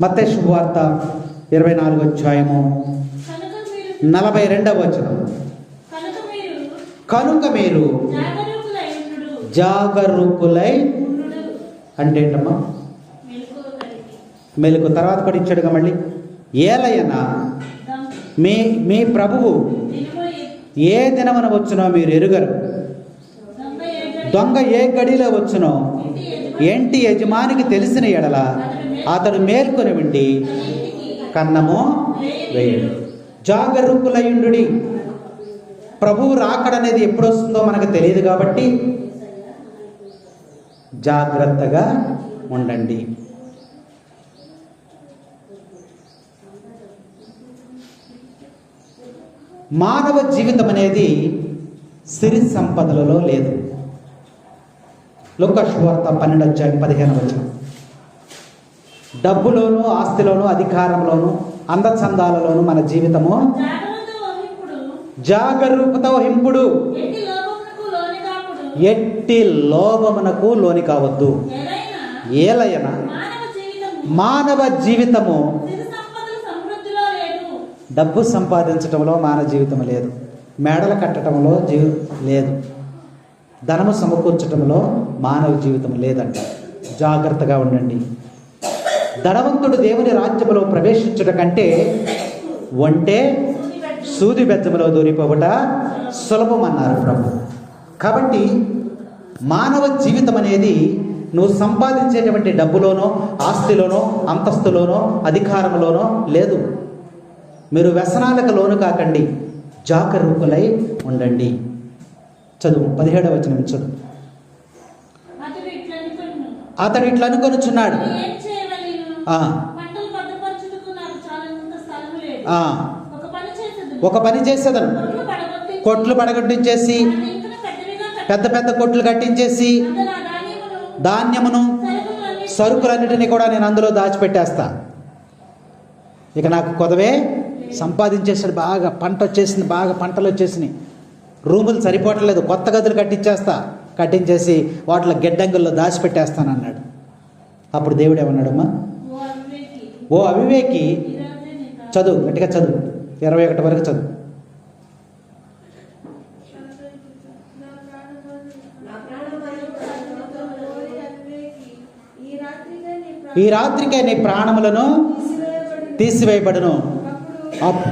మత్తే శుభవార్త ఇరవై నాలుగు అధ్యాయము నలభై రెండవ వచనం కనుక మీరు జాగరూకులై అంటే ఏంటమ్మా? మెలకు తర్వాత కూడా ఇచ్చాడుగా మళ్ళీ. ఏలయన మీ మీ ప్రభువు ఏ దినమున వచ్చునో మీరు ఎరుగరు. దొంగ ఏ గడిలో వచ్చునో ఏంటి యజమానికి తెలిసిన ఎడల అతడు మేల్కొని ఉండి కన్నము వేయడు. జాగరూకులయుండు ప్రభువు రాకడనేది ఎప్పుడు వస్తుందో మనకు తెలియదు కాబట్టి జాగ్రత్తగా ఉండండి. మానవ జీవితం అనేది సిరి సంపదలలో లేదు. లోకశువార్త పన్నెండు అధ్యాయం పదిహేను వచ్చిన డబ్బులోను ఆస్తిలోను అధికారంలోను అందచందాలలోను మన జీవితము. జాగరూకత వహింపుడు. ఎట్టి లోభమునకు లోని కావద్దు. ఏలయన మానవ జీవితము. డబ్బు సంపాదించటంలో మానవ జీవితం లేదు. మేడలు కట్టడంలో జీవి లేదు. ధనము సమకూర్చటంలో మానవ జీవితం లేదంట. జాగ్రత్తగా ఉండండి. ధనవంతుడు దేవుని రాజ్యములో ప్రవేశించుట కంటే వంటే సూది బెత్తములో దూరిపోవట సులభమన్నారు ప్రభు. కాబట్టి మానవ జీవితం అనేది నువ్వు సంపాదించేటువంటి డబ్బులోనో ఆస్తిలోనో అంతస్తులోనో అధికారంలోనో లేదు. మీరు వ్యసనాలకు లోను కాకండి జాగరూకులై ఉండండి. చదువు పదిహేడవ వచనం చదువు. అతడు ఇట్లా అనుకొనుచున్నాడు ఒక పని చేసేదను. కొట్లు పడగొట్టి కొట్లు పడగొట్టించేసి పెద్ద పెద్ద కొట్లు కట్టించేసి ధాన్యమును, ధాన్యమును సరుకులన్నీ సరుకులన్నిటినీ కూడా నేను అందులో దాచిపెట్టేస్తా. ఇక నాకు కొదవే. సంపాదించేసాడు బాగా పంట వచ్చేసింది బాగా పంటలు వచ్చేసినాయి. రూములు సరిపోవట్లేదు కొత్త గదులు కట్టించేస్తా. కట్టించేసి వాటిలో గిడ్డంగుల్లో దాచిపెట్టేస్తాను అన్నాడు అప్పుడు దేవుడు ఏమన్నాడమ్మా? ఓ అవివేకి, చదువు గట్టిగా చదువు. ఇరవై ఒకటి వరకు చదువు. ఈ రాత్రికే నీ ప్రాణములను తీసివేయబడును. అప్-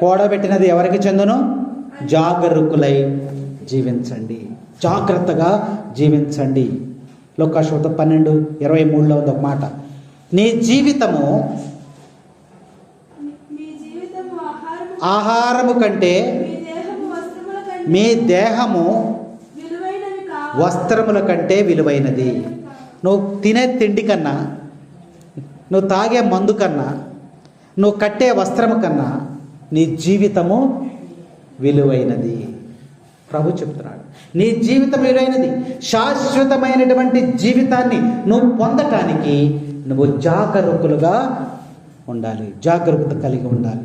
కూడబెట్టినది ఎవరికి చెందును? జాగరూకులై జీవించండి. జాగ్రత్తగా జీవించండి. లోకాశోత పన్నెండు ఇరవై మూడులో ఉంది ఒక మాట. నీ జీవితము ఆహారము కంటే మీ దేహము వస్త్రముల కంటే విలువైనది. నువ్వు తినే తిండి కన్నా నువ్వు తాగే మందు కన్నా నువ్వు కట్టే వస్త్రము కన్నా నీ జీవితము విలువైనది. ప్రభు చెప్తున్నాడు. నీ జీవితం విలువైనది. శాశ్వతమైనటువంటి జీవితాన్ని నువ్వు పొందటానికి నువ్వు జాగరూకులుగా ఉండాలి జాగరూకత కలిగి ఉండాలి.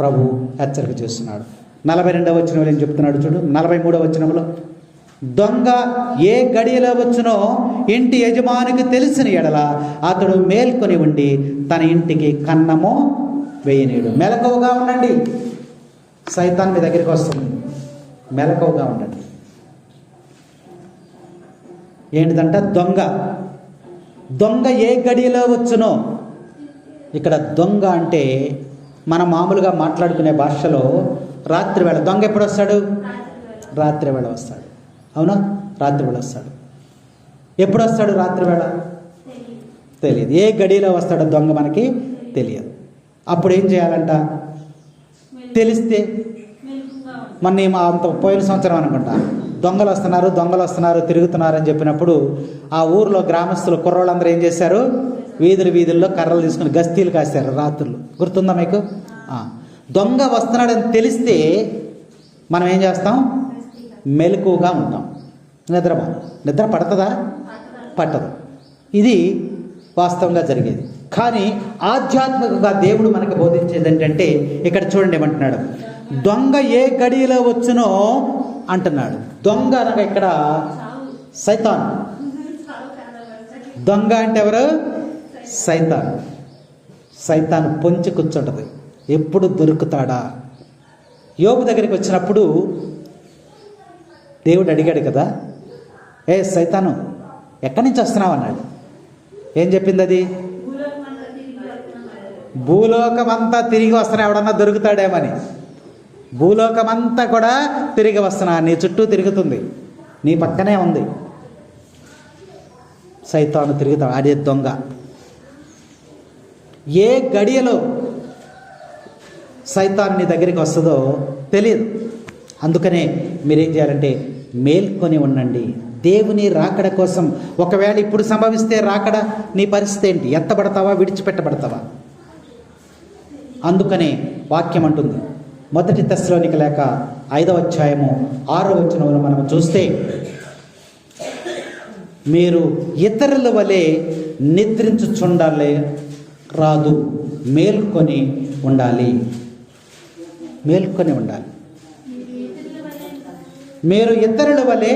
ప్రభు హెచ్చరిక చేస్తున్నాడు. నలభై రెండవ వచనంలో ఏం చెప్తున్నాడు చూడు? నలభై మూడవ వచనంలో దొంగ ఏ గడియలో వచ్చునో ఇంటి యజమానికి తెలిసిన ఎడల అతడు మేల్కొని ఉండి తన ఇంటికి కన్నము వేయనీడు. మెలకువగా ఉండండి. సైతాన్ మీ దగ్గరికి వస్తుంది. మెలకువగా ఉండండి. ఏంటిదంట? దొంగ. దొంగ ఏ గడిలో వచ్చునో. ఇక్కడ దొంగ అంటే మనం మామూలుగా మాట్లాడుకునే భాషలో రాత్రి వేళ దొంగ ఎప్పుడు వస్తాడు రాత్రి వేళ వస్తాడు. అవునా? రాత్రి వేళ వస్తాడు. ఎప్పుడు వస్తాడు రాత్రి వేళ? తెలియదు. ఏ గడిలో వస్తాడో దొంగ మనకి తెలియదు. అప్పుడు ఏం చేయాలంట? తెలిస్తే? మెలకువగా మొన్న మా అంత పోయిన సంవత్సరం అనుకుంటా. దొంగలు వస్తున్నారు దొంగలు వస్తున్నారు తిరుగుతున్నారు అని చెప్పినప్పుడు ఆ ఊర్లో గ్రామస్తులు కుర్రోళ్ళందరూ ఏం చేశారు? వీధులు వీధుల్లో కర్రలు తీసుకుని గస్తీలు కాశారు రాత్రులు. గుర్తుందా మీకు? దొంగ వస్తున్నాడని తెలిస్తే మనం ఏం చేస్తాం? మెలకుగా ఉంటాం. నిద్ర నిద్ర పడుతుందా? పట్టదు. ఇది వాస్తవంగా జరిగేది. కానీ ఆధ్యాత్మికంగా దేవుడు మనకు బోధించేది ఏంటంటే ఇక్కడ చూడండి ఏమంటున్నాడు. దొంగ ఏ గడిలో వచ్చునో అంటున్నాడు. దొంగ అనగా ఇక్కడ సైతాన్. దొంగ అంటే ఎవరు? సైతాన్. సైతాన్ పొంచి కూర్చుంటుంది. ఎప్పుడు దొరుకుతాడా? యోగు దగ్గరికి వచ్చినప్పుడు దేవుడు అడిగాడు కదా ఏ సైతాను ఎక్కడి నుంచి వస్తున్నావు? అన్నాడు. ఏం చెప్పింది అది? భూలోకమంతా తిరిగి వస్తున్నా ఎవడన్నా దొరుకుతాడేమని భూలోకమంతా కూడా తిరిగి వస్తున్నా. నీ చుట్టూ తిరుగుతుంది. నీ పక్కనే ఉంది. సైతాను తిరుగుతాడు. ఆడే దొంగ. ఏ గడియలో సైతాన్ నీ దగ్గరికి వస్తుందో తెలియదు అందుకనే మీరేం చేయాలంటే మేల్కొని ఉండండి. దేవుని రాకడ కోసం ఒకవేళ ఇప్పుడు సంభవిస్తే రాకడ నీ పరిస్థితి ఏంటి? ఎత్తబడతావా? విడిచిపెట్టబడతావా? అందుకనే వాక్యం అంటుంది. మొదటి దశలోనికి లేక ఐదవ అధ్యాయము ఆరో వచనంలో మనం చూస్తే మీరు ఇతరుల వలె నిద్రించుచుండాలి రాదు మేల్కొని ఉండాలి. మేల్కొని ఉండాలి. మీరు ఇతరుల వలె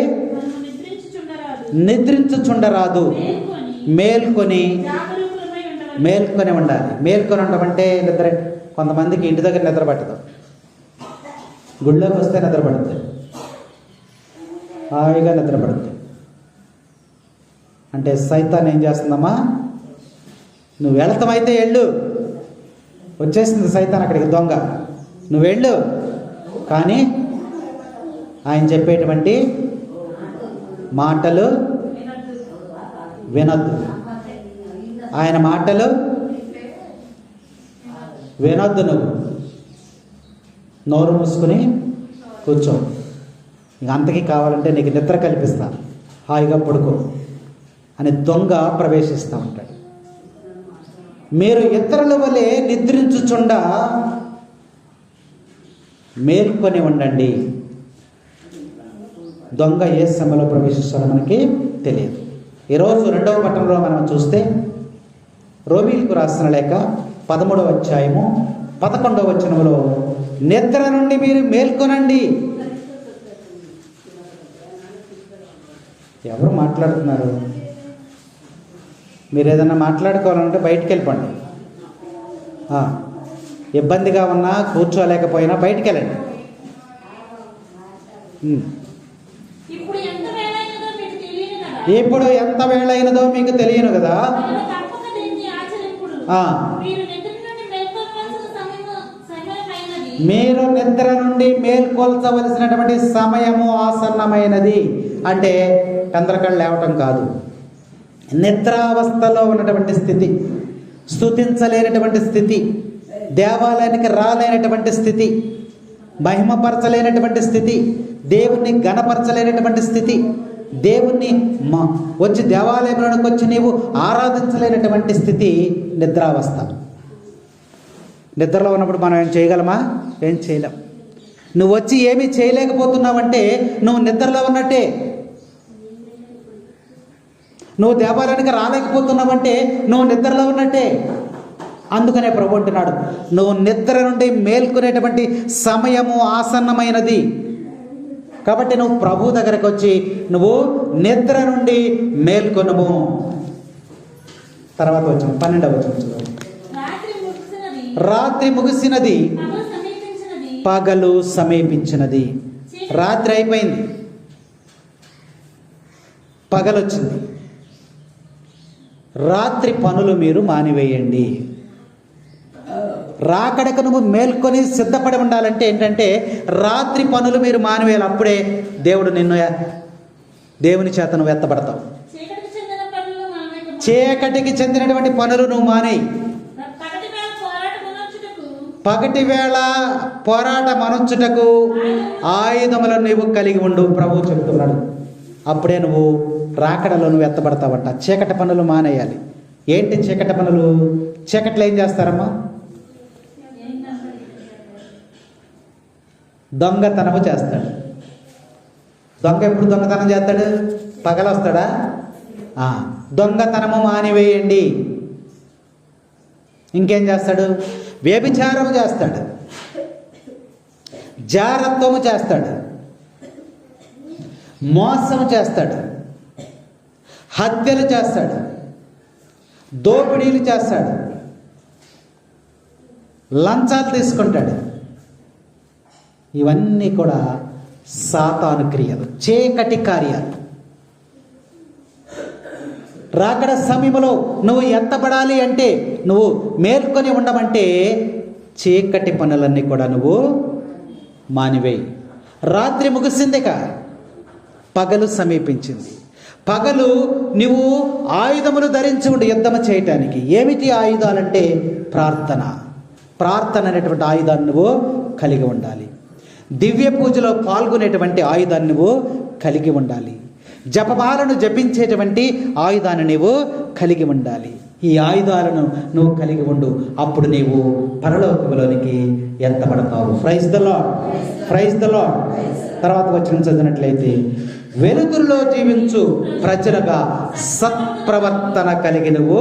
నిద్రించుచుండరాదు. మేల్కొని మేల్కొని ఉండాలి. మేల్కొని ఉండమంటే నిద్ర కొంతమందికి ఇంటి దగ్గర నిద్ర పట్టదు. గుళ్ళోకి వస్తే నిద్రపడుతుంది హాయిగా నిద్రపడుతుంది అంటే సైతాన్ ఏం చేస్తుందమ్మా నువ్వు వెళతామైతే వెళ్ళు వచ్చేసింది సైతాన్ అక్కడికి దొంగ నువ్వు వెళ్ళు కానీ ఆయన చెప్పేటువంటి మాటలు వినొద్దు ఆయన మాటలు వినొద్దు నువ్వు నోరు మూసుకుని కూర్చో. ఇక అంతకీ కావాలంటే నీకు నిద్ర కల్పిస్తా. హాయిగా పడుకో అని దొంగ ప్రవేశిస్తూ ఉంటాడు. మీరు ఇతరుల వలె నిద్రించుచుండ మేల్కొని ఉండండి. దొంగ ఏ సమయంలో ప్రవేశిస్తాడో మనకి తెలియదు. ఈరోజు రెండవ పట్టణంలో మనం చూస్తే రోమిల్కు రాసిన లేక పదమూడవ అధ్యాయము పదకొండవ వచనంలో నిద్ర నుండి మీరు మేల్కొనండి. ఎవరు మాట్లాడుతున్నారు? మీరు ఏదైనా మాట్లాడుకోవాలంటే బయటికి వెళ్ళిపోండి. ఇబ్బందిగా ఉన్నా కూర్చోలేకపోయినా బయటికి వెళ్ళండి. ఇప్పుడు ఎంత వేళైనదో మీకు తెలియను కదా. మీరు నిద్ర నుండి మేల్కొల్చవలసినటువంటి సమయము ఆసన్నమైనది. అంటే కందరకళ్ళు లేవటం కాదు. నిద్రావస్థలో ఉన్నటువంటి స్థితి స్థుతించలేనటువంటి స్థితి దేవాలయానికి రాలేనటువంటి స్థితి మహిమపరచలేనటువంటి స్థితి దేవుణ్ణి గణపరచలేనటువంటి స్థితి దేవుణ్ణి మ- వచ్చి దేవాలయంలోనికి వచ్చి నీవు ఆరాధించలేనటువంటి స్థితి నిద్రావస్థ. నిద్రలో ఉన్నప్పుడు మనం ఏం చేయగలమా? ఏం చేయలేం. నువ్వు వచ్చి ఏమీ చేయలేకపోతున్నావంటే నువ్వు నిద్రలో ఉన్నట్టే. నువ్వు దేవాలయానికి రాలేకపోతున్నావంటే నువ్వు నిద్రలో ఉన్నట్టే. అందుకనే ప్రభు అంటున్నాడు నువ్వు నిద్ర నుండి మేల్కొనేటువంటి సమయము ఆసన్నమైనది. కాబట్టి నువ్వు ప్రభు దగ్గరకు వచ్చి నువ్వు నిద్ర నుండి మేల్కొనుము. తర్వాత వచ్చాం పన్నెండవ వచ్చాం చూడండి రాత్రి ముగిసినది. పగలు సమీపించినది. రాత్రి అయిపోయింది. పగలొచ్చింది. రాత్రి పనులు మీరు మానివేయండి. రాకడకు నువ్వు మేల్కొని సిద్ధపడి ఉండాలంటే ఏంటంటే రాత్రి పనులు మీరు మానివేయాలి. అప్పుడే దేవుడు నిన్ను దేవుని చేత నువ్వు ఎత్తబడతావు. చీకటికి చెందినటువంటి పనులు నువ్వు మానేయి. పగటి వేళ పోరాట మనుంచుటకు ఆయుధములను నీవు కలిగి ఉండు ప్రభు చెబుతున్నాడు. అప్పుడే నువ్వు రాకడలో నువ్వు ఎత్తబడతావంట. చీకటి పనులు మానేయాలి. ఏంటి చీకటి పనులు? చీకట్లో ఏం చేస్తారమ్మా? దొంగతనము చేస్తాడు. దొంగ ఎప్పుడు దొంగతనం చేస్తాడు? పగలొస్తాడా? దొంగతనము మానివేయండి. ఇంకేం చేస్తాడు? వ్యభిచారం చేస్తాడు. జారత్వము చేస్తాడు. మోసం చేస్తాడు. హత్యలు చేస్తాడు. దోపిడీలు చేస్తాడు. లంచాలు తీసుకుంటాడు. ఇవన్నీ కూడా సాతాను క్రియలు చీకటి కార్యాలు. రాకడ సమయంలో నువ్వు ఎత్తబడాలి అంటే నువ్వు మేల్కొని ఉండమంటే చీకటి పనులన్నీ కూడా నువ్వు మానివేయి. రాత్రి ముగిసిందిక. పగలు సమీపించింది. పగలు నువ్వు ఆయుధములు ధరించి ఉండి యుద్ధము చేయటానికి ఏమిటి ఆయుధాలంటే ప్రార్థన. ప్రార్థన అనేటువంటి ఆయుధాన్ని నువ్వు కలిగి ఉండాలి. దివ్య పూజలో పాల్గొనేటువంటి ఆయుధాన్ని నువ్వు కలిగి ఉండాలి. జపమాలను జపించేటువంటి ఆయుధాన్ని నీవు కలిగి ఉండాలి. ఈ ఆయుధాలను నువ్వు కలిగి ఉండు. అప్పుడు నీవు పరలోకములోనికి ఎత్తబడతావు. Praise the lord praise the lord తర్వాత వచ్చిన చదివినట్లయితే వెలుతురులో జీవించు ప్రజలుగా సత్ప్రవర్తన కలిగి నువ్వు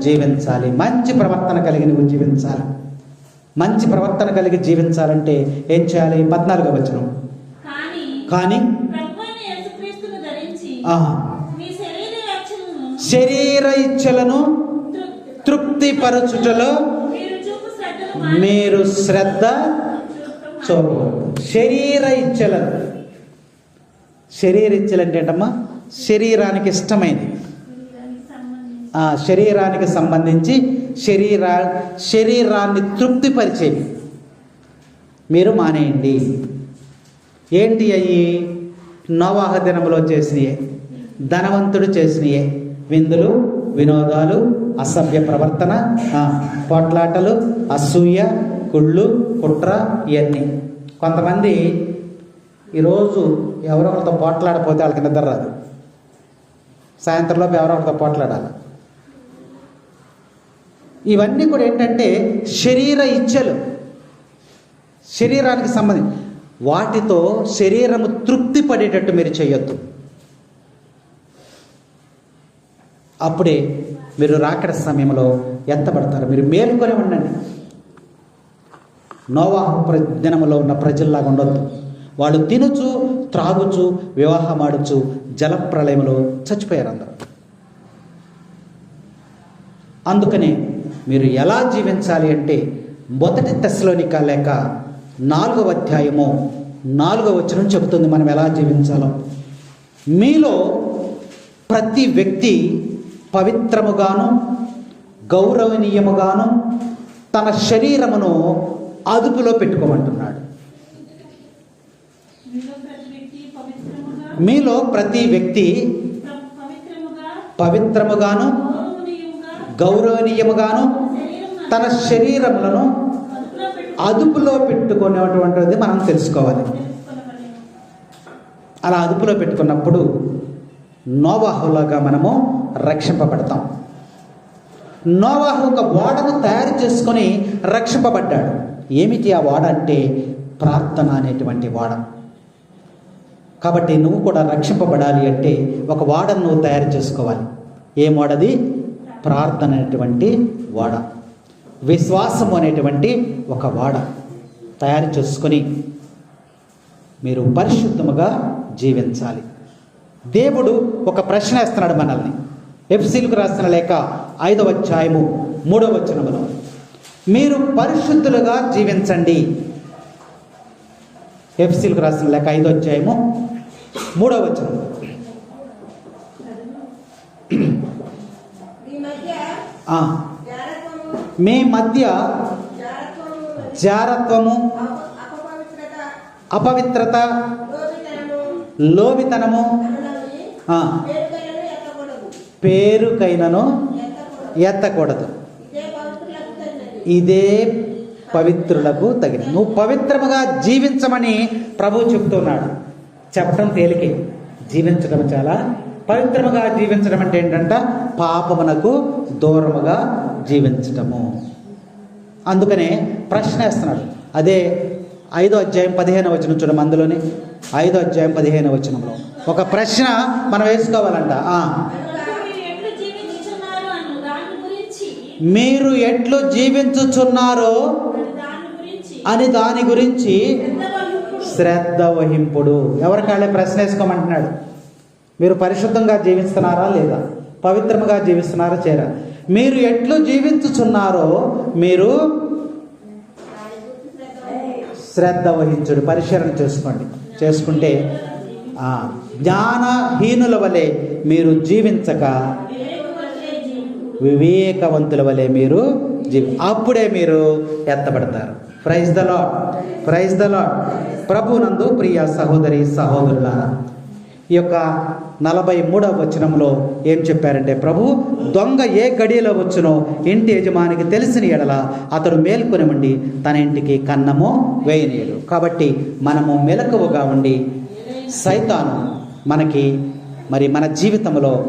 జీవించాలి. మంచి ప్రవర్తన కలిగి నువ్వు జీవించాలి. మంచి ప్రవర్తన కలిగి జీవించాలంటే ఏం చేయాలి? పద్నాలుగో వచనం. కానీ కానీ ప్రభువైన యేసుక్రీస్తును ధరించి ఆ, మీ శరీర ఇచ్చలను తృప్తి- తృప్తిపరచుటలో మీరు శ్రద్ధ చూప శరీర ఇచ్చలను. శరీర ఇచ్చలు అంటే ఏంటమ్మా? శరీరానికి ఇష్టమైనది శరీరానికి సంబంధించి ఆ శరీరానికి సంబంధించి శరీరా శరీరాన్ని తృప్తిపరిచేవి. మీరు మానేయండి. ఏంటి అయ్యి? నవాహ దినములో చేసినయే ధనవంతుడు చేసినయే విందులు వినోదాలు అసభ్య ప్రవర్తన పోట్లాటలు అసూయ కుళ్ళు కుట్ర ఇవన్నీ కొంతమంది ఈరోజు ఎవరొకరితో పోట్లాడపోతే వాళ్ళకి నిద్ర రాదు. సాయంత్రంలోపు ఎవరొకరితో పోట్లాడాలి. ఇవన్నీ కూడా ఏంటంటే శరీర ఇచ్చలు. శరీరానికి సంబంధించి వాటితో శరీరము తృప్తి పడేటట్టు మీరు చేయొద్దు. అప్పుడే మీరు రాకడ సమయంలో ఎత్తబడతారు. మీరు మేలుకొని ఉండండి. నోవాహు ప్ర దినములో ఉన్న ప్రజల్లాగా ఉండొద్దు. వాళ్ళు తినుచు త్రాగుచు వివాహమాడుచు జలప్రలయంలో చచ్చిపోయారు అందరూ. అందుకనే మీరు ఎలా జీవించాలి అంటే మొదటి తెశలోనిక లేక నాలుగవ అధ్యాయము నాలుగవ వచనం చెబుతుంది మనం ఎలా జీవించాలో. మీలో ప్రతి వ్యక్తి పవిత్రముగాను గౌరవనీయముగాను తన శరీరమును అదుపులో పెట్టుకోమంటున్నాడు. మీలో ప్రతి వ్యక్తి పవిత్రముగాను గౌరవనీయముగా గౌరవనీయముగాను తన శరీరములను అదుపులో పెట్టుకునేటువంటిది మనం తెలుసుకోవాలి. అలా అదుపులో పెట్టుకున్నప్పుడు నోవాహులాగా మనము రక్షింపబడతాం. నోవాహు ఒక ఓడను తయారు చేసుకొని రక్షింపబడ్డాడు. ఏమిటి ఆ ఓడ అంటే ప్రార్థన అనేటువంటి ఓడ. కాబట్టి నువ్వు కూడా రక్షింపబడాలి అంటే ఒక వాడను నువ్వు తయారు చేసుకోవాలి. ఏమోడది ప్రార్థన అనేటువంటి వాడ విశ్వాసం అనేటువంటి ఒక ఓడ తయారు చేసుకొని మీరు పరిశుద్ధముగా జీవించాలి. దేవుడు ఒక ప్రశ్న వేస్తున్నాడు మనల్ని. ఎఫ్సీలకు రాసిన లేక ఐదవ అధ్యాయము మూడవ వచనములో మీరు పరిశుద్ధులుగా జీవించండి. ఎఫ్సీలకు రాసిన లేక ఐదో అధ్యాయము మూడవ వచనం మధ్య ఆ, మీ మధ్య జారత్వము అపవిత్రత లోవితనము పేరుకైనను ఎత్తకూడదు. ఇదే పవిత్రులకు ఇదే పవిత్రులకు తగిన నువ్వు పవిత్రముగా జీవించమని ప్రభు చెప్తున్నాడు. చెప్పడం తేలికే. జీవించడం చాలా. పవిత్రముగా జీవించడం అంటే ఏంటంట? పాపమునకు దూరముగా జీవించటము. అందుకనే ప్రశ్న వేస్తున్నాడు. అదే ఐదో అధ్యాయం పదిహేను వచనం చూడడం అందులోని. ఐదో అధ్యాయం పదిహేను వచనంలో. ఒక ప్రశ్న మనం వేసుకోవాలంట. మీరు ఎట్లు జీవించుచున్నారు జీవించుచున్నారో అని దాని గురించి శ్రద్ధ వహింపుడు. ఎవరికాళ్ళే ప్రశ్న వేసుకోమంటున్నాడు? మీరు పరిశుద్ధంగా జీవిస్తున్నారా లేదా? పవిత్రముగా జీవిస్తున్నారా చేరా మీరు ఎట్లు జీవించుచున్నారో మీరు శ్రద్ధ వహించుడు పరిశీలన చేసుకోండి. చేసుకుంటే జ్ఞానహీనుల వలె మీరు జీవించక వివేకవంతుల వలె మీరు జీవి అప్పుడే మీరు ఎత్తబడతారు. Praise the lord praise the lord ప్రభునందు ప్రియ సహోదరి సహోదరుల ఈ యొక్క నలభై మూడవ వచనంలో ఏం చెప్పారంటే ప్రభు దొంగ ఏ గడియలో వచ్చునో ఇంటి యజమానికి తెలిసిన ఎడల అతడు మేల్కొని ఉండి తన ఇంటికి కన్నము వేయనీయడు. కాబట్టి మనము మెలకువగా ఉండి సైతాను మనకి మరి మన జీవితంలో